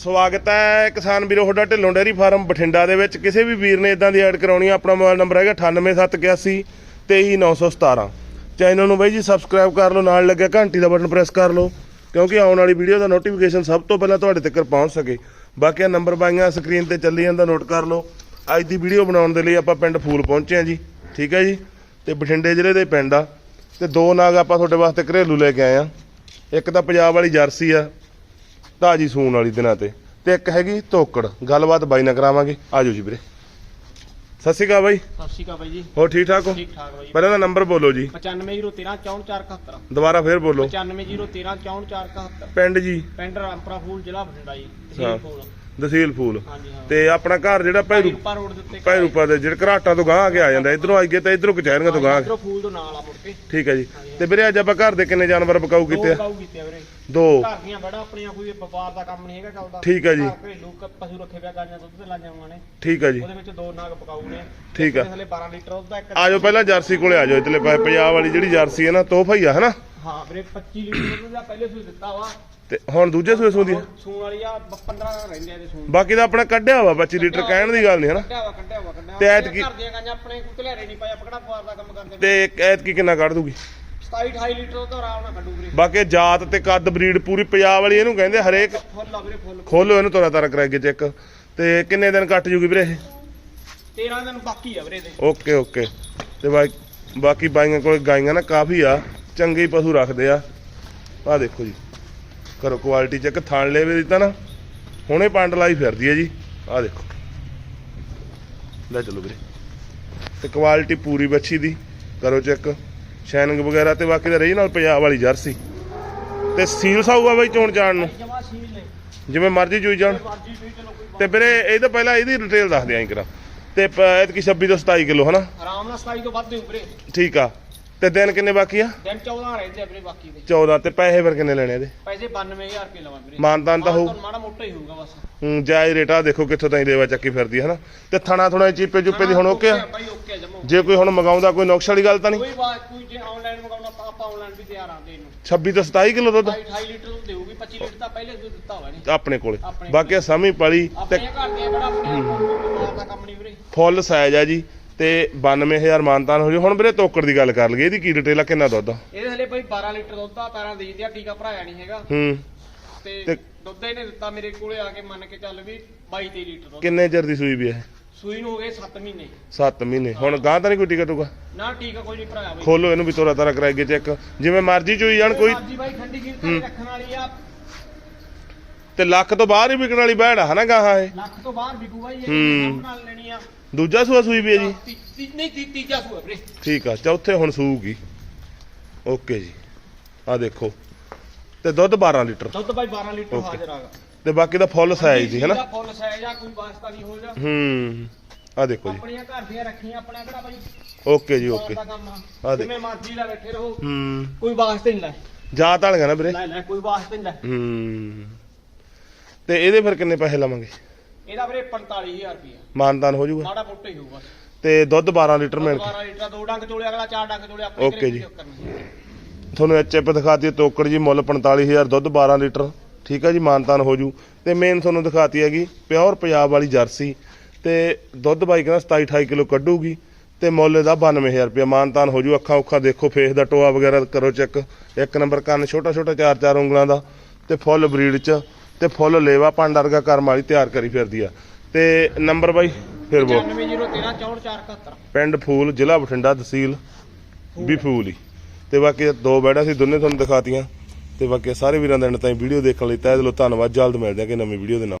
ਸਵਾਗਤ ਹੈ ਕਿਸਾਨ ਵੀਰੋ, ਤੁਹਾਡਾ ਢਿੱਲੋਂ ਡੇਅਰੀ ਫਾਰਮ ਬਠਿੰਡਾ ਦੇ ਵਿੱਚ। ਕਿਸੇ ਵੀ ਵੀਰ ਨੇ ਇਦਾਂ ਦੀ ਐਡ ਕਰਾਉਣੀ ਆ, ਆਪਣਾ ਮੋਬਾਈਲ ਨੰਬਰ ਹੈਗਾ 98781 23917 ਚੈਨਲ ਨੂੰ ਬਾਈ ਜੀ ਸਬਸਕ੍ਰਾਈਬ ਕਰ ਲਓ, ਨਾਲ ਲੱਗਿਆ ਘੰਟੀ ਦਾ ਬਟਨ ਪ੍ਰੈਸ ਕਰ ਲਓ, ਕਿਉਂਕਿ ਆਉਣ ਵਾਲੀ ਵੀਡੀਓ ਦਾ ਨੋਟੀਫਿਕੇਸ਼ਨ ਸਭ ਤੋਂ ਪਹਿਲਾਂ ਤੁਹਾਡੇ ਤੱਕ ਪਹੁੰਚ ਸਕੇ। ਬਾਕੀ ਨੰਬਰ ਬਾਈਆਂ ਸਕਰੀਨ ਤੇ ਚੱਲੀ ਜਾਂਦਾ ਨੋਟ ਕਰ ਲਓ। ਅੱਜ ਦੀ ਵੀਡੀਓ ਬਣਾਉਣ ਦੇ ਲਈ ਆਪਾਂ ਪਿੰਡ ਫੂਲ ਪਹੁੰਚੇ ਆ ਜੀ, ਠੀਕ ਹੈ ਜੀ? ਤੇ ਬਠਿੰਡੇ ਜ਼ਿਲ੍ਹੇ ਦੇ ਪਿੰਡ ਆ। ਤੇ ਦੋ ਨਾਗ ਆਪਾਂ ਤੁਹਾਡੇ ਵਾਸਤੇ ਘਰੇਲੂ ਲੈ ਕੇ ਆਏ ਆ ਇੱਕ ਤਾਂ ਪੰਜਾਬ ਵਾਲੀ ਜਰਸੀ ਆ ਤਾਜੀ ਸੂਣ ਵਾਲੀ ਦਿਨਾਂ ਤੇ। ਤੇ ਇੱਕ ਹੈਗੀ ਤੋਕੜ ਗੱਲਬਾਤ ਬਾਈ ਨਾਲ ਕਰਾਵਾਂਗੇ। ਆਜੋ ਜੀ ਵੀਰੇ। ਸਤਿ ਸ਼੍ਰੀ ਅਕਾਲ ਬਾਈ। ਸਤਿ ਸ਼੍ਰੀ ਅਕਾਲ ਬਾਈ ਜੀ। ਹੋਰ ਠੀਕ ਠਾਕ ਹੋ? ਠੀਕ ਠਾਕ ਬਾਈ ਪਹਿਲਾਂ ਦਾ ਨੰਬਰ ਬੋਲੋ ਜੀ। 9501 6471 ਦੁਬਾਰਾ ਫੇਰ ਬੋਲੋ। 9501 6471 ਪਿੰਡ ਜੀ। ਪਿੰਡ ਰਾਮਪੁਰਾ ਫੂਲ ਜ਼ਿਲ੍ਹਾ ਬਠਿੰਡਾ ਜੀ। ਹਾਂ। ਦਸੀਲ ਫੂਲ। ਹਾਂਜੀ ਹਾਂ। ਤੇ ਆਪਣਾ ਘਰ ਜਿਹੜਾ ਭੈਰੂ ਰੂਪਾ ਰੋਡ ਦੇ ਉੱਤੇ ਭੈਰੂ ਪਾ ਦੇ ਜਿਹੜਾ ਘਰਾਟਾ ਤੋਂ ਗਾਂ ਆ ਕੇ ਆ ਜਾਂਦਾ। ਇਧਰੋਂ ਆਈ ਗਏ ਤਾਂ ਇਧਰੋਂ ਕਚਹਿਰੀਆਂ ਤੋਂ ਗਾਂ। ਇਧਰੋਂ ਫੂਲ ਤੋਂ ਨਾਲ ਆ ਮੁੜ ਕੇ। ਠੀਕ ਹੈ ਜੀ। ਤੇ ਵੀਰੇ ਅੱਜ ਆਪਾਂ ਘਰ ਦੇ ਕਿੰਨੇ ਜਾਨਵਰ ਬਕਾਊ ਕੀਤੇ ਆ? ਗਾਉ ਕੀਤੇ ਆ ਵੀਰੇ। ਦੋ। ਘਰ ਦੀਆਂ ਬੜਾ ਆਪਣੀਆਂ ਕੋਈ ਵਪਾਰ ਦਾ ਕੰਮ ਨਹੀਂ ਹੈਗਾ ਚੱਲਦਾ। ਠੀਕ ਹੈ ਜੀ। ਘਰ ਘਰੇਲੂ ਕ- ਪਸ਼ੂ ਰੱਖੇ ਪਿਆ ਗਾਈਆਂ ਦੁੱਧ ਤੇ ਲਾਈਆਂ ਹੋਈਆਂ ਨੇ। ਠੀਕ ਹੈ ਜੀ। ਉਹਦੇ ਵਿੱਚ ਦੋ ਨਾਗ ਪਕਾਉ ਨੇ। ਠੀਕ ਆ। ਥੱਲੇ 12 ਲੀਟਰ ਦੁੱਧ ਦਾ ਇੱਕ ਆਜੋ ਪਹਿਲਾਂ ਜਰਸੀ ਕੋਲੇ ਆਜੋ ਇਤਲੇ ਪੰਜਾਬ ਵਾਲੀ ਜਿਹੜੀ ਜਰਸੀ ਹੈ ਨਾ ਤੋਹਫਾ ਹੀ ਆ ਹਨਾ ਹਾਂ ਵੀਰੇ 25 ਲੀਟਰ ਦੁੱਧ ਦਾ ਪਹਿਲੇ ਸੂਈ ਦਿੱਤਾ ਵਾ। ਤੇ ਹੁਣ ਦੂਜੇ ਸੂਏ ਸੂਦੀ ਆ ਸੂਣ ਵਾਲੀ ਆ 15 ਰਹਿੰਦੇ ਆ ਇਹਦੇ ਸੂਣ। ਬਾਕੀ ਤਾਂ ਆਪਣਾ ਕੱਢਿਆ ਵਾ 25 ਲੀਟਰ ਕਹਿਣ ਦੀ ਗੱਲ ਨਹੀਂ ਹਨਾ। ਕੱਢਿਆ ਵਾ ਕੱਢਿਆ ਵਾ ਕੱਢਿਆ ਤੇ ਵਾ। ਐਤਕੀ- ਘਰ ਦੀਆਂ ਗਾਈਆਂ ਆਪਣੇ ਕੁੱਤਲੇ ਨਹੀਂ ਪਾਇਆ ਪਕੜਾ ਫੁਆਰ ਦਾ ਕੰਮ ਕਰਦੇ ਤੇ ਇੱਕ ਐਤਕੀ ਕਿੰਨਾ ਕੱਢ ਦੂਗੀ? 27 28 ਲੀਟਰ ਤਾਂ ਆਰਾਮ ਨਾਲ ਕੱਢੂ ਵੀਰੇ। ਬਾਕੀ ਜਾਤ ਤੇ ਕੱਦ ਬਰੀਡ ਪੂਰੀ ਪੰਜਾਬ ਵਾਲੀ ਇਹਨੂੰ ਕਹਿੰਦੇ ਹਰੇਕ ਫੁੱਲ ਆ ਵੀਰੇ ਫੁੱਲ। ਖੋਲੋ ਇਹਨੂੰ ਤੋਰਾ ਤਾਰਾ ਕਰਾਈਏ ਚੈੱਕ। ਤੇ ਕਿੰਨੇ ਦਿਨ ਕੱਟ ਜੂਗੀ ਵੀਰੇ ਇਹ? 13 ਦਿਨ ਬਾਕੀ ਆ ਵੀਰੇ ਦੇ ਓਕੇ ਓਕੇ। ਤੇ ਬਾਈ ਬਾਕੀ ਬਾਈਆਂ ਕੋਲ ਗਾਈਆਂ ਨਾ ਕਾਫੀ ਆ। ਚੰਗੇ ਪਸ਼ੂ ਰੱਖਦੇ ਆ। ਆਹ ਦੇਖੋ ਜੀ। ਕਰੋ ਕੁਆਲਿਟੀ ਚੈੱਕ ਥਣ ਲੈਵੇ ਦੀ ਤਾਂ ਨਾ ਹੁਣੇ ਪੰਡ ਲਾਈ ਫਿਰਦੀ ਹੈ ਜੀ। ਆਹ ਦੇਖੋ। ਲੈ ਚਲੋ ਵੀਰੇ। ਤੇ ਕੁਆਲਿਟੀ ਪੂਰੀ ਬੱਚੀ ਦੀ ਕਰੋ ਚੈੱਕ ਸ਼ਾਈਨਿੰਗ ਵਗੈਰਾ ਤੇ ਬਾਕੀ ਦਾ ਰਹੀ ਨਾਲ ਪੰਜਾਬ ਵਾਲੀ ਜਰਸੀ। ਤੇ ਸੀਲ ਸਾਊਗਾ ਬਾਈ ਚੋਣ ਚਾਣ ਨੂੰ? ਜਿਵੇਂ ਮਰਜ਼ੀ ਚੂਈ ਜਾਣ। ਤੇ ਵੀਰੇ ਇਹ ਤੋਂ ਪਹਿਲਾਂ ਇਹਦੀ ਡਿਟੇਲ ਦੱਸ ਦਿਆਂ ਕਰਾ ਤੇ ਐਤਕੀ 26 ਤੋਂ 27 ਕਿਲੋ ਹਨਾ? ਆਰਾਮ ਨਾਲ 27 ਤੋਂ ਵੱਧ ਦੇਉ ਵੀਰੇ। ਠੀਕ ਆ। ਤੇ ਦਿਨ ਕਿੰਨੇ ਬਾਕੀ ਆ? ਦਿਨ 14 ਰਹਿੰਦੇ ਆ ਵੀਰੇ ਬਾਕੀ ਦੇ। 14 ਤੇ ਪੈਸੇ ਫਿਰ ਕਿੰਨੇ ਲੈਣੇ ਇਹਦੇ? ਪੈਸੇ 92000 ਰੁਪਏ ਲਵਾਂ ਵੀਰੇ। ਮਾਨਤਾਨ ਤਾਂ ਹੋਊ। ਮਾੜਾ ਮੋਟਾ ਹੀ ਹੋਊਗਾ ਬਸ। ਹੂੰ, ਜਾਇਜ਼ ਰੇਟ ਦੇਖੋ ਕਿੱਥੋਂ ਤਾਈਂ ਦੇਵਾ ਚੱਕੀ ਫਿਰਦੀ ਹੈ ਤੇ ਥਣਾ ਥੁਣਾ ਚੀਪੇ ਚੁੱਪੇ ਦੀ ਹੁਣ ਓਕੇ ਆ? ਬਾਈ ਓਕੇ ਜਮੋ ਜੇ ਕੋਈ ਹੁਣ ਮਗਾਉਂਦਾ ਕੋਈ ਨੁਕਸ ਵਾਲੀ ਗੱਲ ਤਾਂ ਨਹੀਂ? ਕੋਈ ਬਾਤ ਕੋਈ ਜੇ ਆਨਲਾਈਨ ਮੰਗਾਉਣਾ ਆਪਾਂ- ਆਪਾਂ ਆਨਲਾਈਨ ਵੀ ਤਿਆਰ ਆਂ ਦੇਣ ਨੂੰ। 26 ਤੋਂ 27 ਕਿਲੋ ਦੁੱਧ? 28 28 ਲੀਟਰ ਦੁੱਧ ਦੇਊਗੀ 25 ਲੀਟਰ ਤਾਂ ਪਹਿਲੇ ਦੁੱਧ ਦਿੱਤਾ ਹੋਇਆ ਨਹੀਂ। ਆਪਣੇ ਕੋਲੇ। ਬਾਕੀ ਸਮੀ ਪਲੀ ਤੇ ਆਪਣੇ ਘਰ ਦੇ ਬੜਾ ਆਪਣੇ ਵਪਾਰ ਦਾ ਕੰਮ ਨਹੀਂ ਵੀਰੇ। ਫੁੱਲ ਸਾਈਜ਼ ਆ ਜੀ। ਤੇ 92000 ਮਾਨਤਾਨ ਹੋ ਜੀ ਹੁਣ ਵੀਰੇ ਤੋਕੜ ਦੀ ਗੱਲ ਕਰ ਲਈਏ ਇਹਦੀ ਕੀ ਡਿਟੇਲ ਆ ਕਿੰਨਾ ਦੁੱਧ ਆ? ਇਹਦੇ ਹਲੇ ਭਾਈ 12 ਲੀਟਰ ਦੁੱਧ ਆ ਪੈਰਾਂ ਦੇ ਦਿਆ ਟੀਕਾ ਭਰਾਇਆ ਨਹੀਂ ਹੈਗਾ। ਹੂੰ। ਤੇ ਦੁੱਧ ਇਹਨੇ ਦਿੱਤਾ ਮੇਰੇ ਕੋਲੇ ਆ ਕੇ ਮੰਨ ਕੇ ਚੱਲ ਵੀ 22 23 ਲੀਟਰ ਦੁੱਧ। ਕਿੰਨੇ ਚਿਰ ਦੀ ਸੂਈ ਵੀ ਇਹ? ਸੂਈ ਨੂੰ ਹੋ ਗਏ 7 ਮਹੀਨੇ। 7 ਮਹੀਨੇ। ਹੁਣ ਗਾਂ ਤਾਂ ਨਹੀਂ ਕੋਈ ਟਿਕਟ ਹੋਊਗਾ ਨਾ ਟੀਕਾ ਕੋਈ ਨਹੀਂ ਭਰਾਇਆ ਬਈ। ਖੋਲੋ ਇਹਨੂੰ ਵੀ ਤੋਰਾ ਤਾਰਾ ਕਰਾਈਏ ਚੈੱਕ ਜਿਵੇਂ ਮਰਜ਼ੀ ਚੋਈ ਜਾਣ ਕੋਈ ਮਰਜ਼ੀ ਬਾਈ ਠੰਡੀ ਖੀਰ ਤੇ ਰੱਖਣ ਵਾਲੀ ਆ। ਤੇ ਲੱਖ ਤੋਂ ਬਾਹਰ ਹੀ ਵਿਕਣ ਵਾਲੀ ਬੈੜ ਆ ਹਨਾ ਗਾਹਾਂ ਇਹ? ਲੱਖ ਤੋਂ ਬਾਹਰ ਵਿਕੂ ਬਾਈ ਇਹ ਹੂੰ। ਸਭ ਨਾਲ ਲੈਣੀ ਆ। ਦੂਜਾ ਸੂਆ ਸੂਈ ਵੀ ਹੈ ਜੀ? ਤੀ- ਤੀ- ਨਹੀਂ ਤੀ- ਤੀਜਾ ਸੂਆ ਵੀਰੇ। ਠੀਕ ਆ ਚੌਥੇ ਹੁਣ ਸੂਗੀ ਓਕੇ ਜੀ। ਆ ਦੇਖੋ। ਤੇ ਦੁੱਧ 12 ਲੀਟਰ। ਦੁੱਧ ਬਾਈ 12 ਲੀਟਰ Okay. ਹਾਜ਼ਰ ਆਗਾ। ਤੇ ਬਾਕੀ ਦਾ ਫੁੱਲ ਸਾਈਜ਼ ਦੀ ਹੈਨਾ ਫੁੱਲ ਸਾਈਜ਼ ਆ ਕੋਈ ਵਾਸਤਾ ਨਹੀਂ ਹੋ ਜਾ ਹੂੰ ਆ ਦੇਖੋ ਜੀ। ਆਪਣੀਆਂ ਘਰ ਦੀਆਂ ਰੱਖੀਆਂ ਆਪਣਾ ਕਿਹੜਾ ਬਾਈ? ਓਕੇ ਜੀ ਓਕੇ। ਦਾ ਕੰਮ ਆ। ਆ ਦੇਖ। ਜਿਵੇਂ ਮਰਜ਼ੀ ਦਾ ਬੈਠੇ ਰਹੋ। ਹੂੰ। ਕੋਈ ਵਾਸਤੇ ਨਹੀਂ ਲੈ। ਜਾਤ ਵਾਲੀਆਂ ਨਾ ਵੀਰੇ। ਲੈ ਲੈ ਕੋਈ ਵਾਸਤੇ ਨਹੀਂ ਲੈ। ਹੂੰ। ਤੇ ਇਹਦੇ ਫਿਰ ਕਿੰਨੇ ਪੈਸੇ ਲਵਾਂਗੇ? ਇਹਦਾ ਵੀਰੇ 45000 ਰੁਪਏ ਮਾਨਦਾਨ ਹੋ ਜਾਊਗਾ। ਮਾੜਾ ਮੋਟਾ ਹੀ ਹੋਊਗਾ। ਤੇ ਦੁੱਧ 12 ਲੀਟਰ ਮਿਲ ਕੇ। 12 ਲੀਟਰ ਦੋ ਡੰਗ ਚੋਲੇ ਅਗਲਾ ਚਾਰ ਡੰਗ ਚੋਲੇ ਆਪਣੇ Okay ਘਰੇ ਜੀ। ਕੋਈ ਚੱਕਰ ਨਹੀਂ। ਤੁਹਾਨੂੰ ਐਚਐਪ ਦਿਖਾਤੀ ਹੈ ਤੋਕੜ ਜੀ ਮੁੱਲ 45000 ਦੁੱਧ 12 ਲੀਟਰ। ਠੀਕ ਹੈ ਜੀ ਮਾਨਤਾਨ ਹੋ ਜੂ। ਤੇ ਮੇਨ ਤੁਹਾਨੂੰ ਦਿਖਾਤੀ ਹੈਗੀ ਪਿਓਰ ਪੰਜਾਬ ਵਾਲੀ ਜਰਸੀ। ਤੇ ਦੁੱਧ ਬਾਈ ਕਹਿੰਦਾ 27 28 ਕਿਲੋ ਕੱਢੂਗੀ। ਤੇ ਮੁੱਲ ਇਹਦਾ 92000 ਰੁਪਏ ਮਾਨਤਾਨ ਹੋ ਜੂ ਅੱਖਾਂ ਉੱਖਾਂ ਦੇਖੋ ਫੇਸ ਦਾ ਟੋਆ ਵਗੈਰਾ ਕਰੋ ਚੈੱਕ। ਇੱਕ ਨੰਬਰ ਕੰਨ ਛੋਟਾ ਛੋਟਾ ਚਾਰ ਚਾਰ ਉਂਗਲਾਂ ਦਾ। ਤੇ ਫੁੱਲ ਬਰੀਡ ਚ। ਤੇ ਫੁੱਲ ਲੇਵਾ ਪੰਡ ਵਰਗਾ ਕਰਮ ਵਾਲੀ ਤਿਆਰ ਕਰੀ ਫਿਰਦੀ ਆ। ਤੇ ਨੰਬਰ ਬਾਈ, ਫਿਰ ਬੋ 9501 6471 ਪਿੰਡ ਫੂਲ, ਜ਼ਿਲ੍ਹਾ ਬਠਿੰਡਾ, ਤਹਿਸੀਲ ਵੀ ਫੂਲ ਹੀ। ਤੇ ਬਾਕੀ ਦੋ ਬੈੜਾ ਸੀ ਦੋਨੇ ਤੁਹਾਨੂੰ ਦਿਖਾਤੀਆਂ। ਤੇ ਬਾਕੀ ਸਾਰੇ ਵੀਰਾਂ ਦਾ ਐਂਡ ਤਾਈਂ ਵੀਡੀਓ ਦੇਖਣ ਲਈ ਤਹਿ ਦਿਲੋਂ ਧੰਨਵਾਦ। ਜਲਦ ਮਿਲਦੇ ਹਾਂ ਕਿ ਨਵੀਂ ਵੀਡੀਓ ਦੇ ਨਾਲ।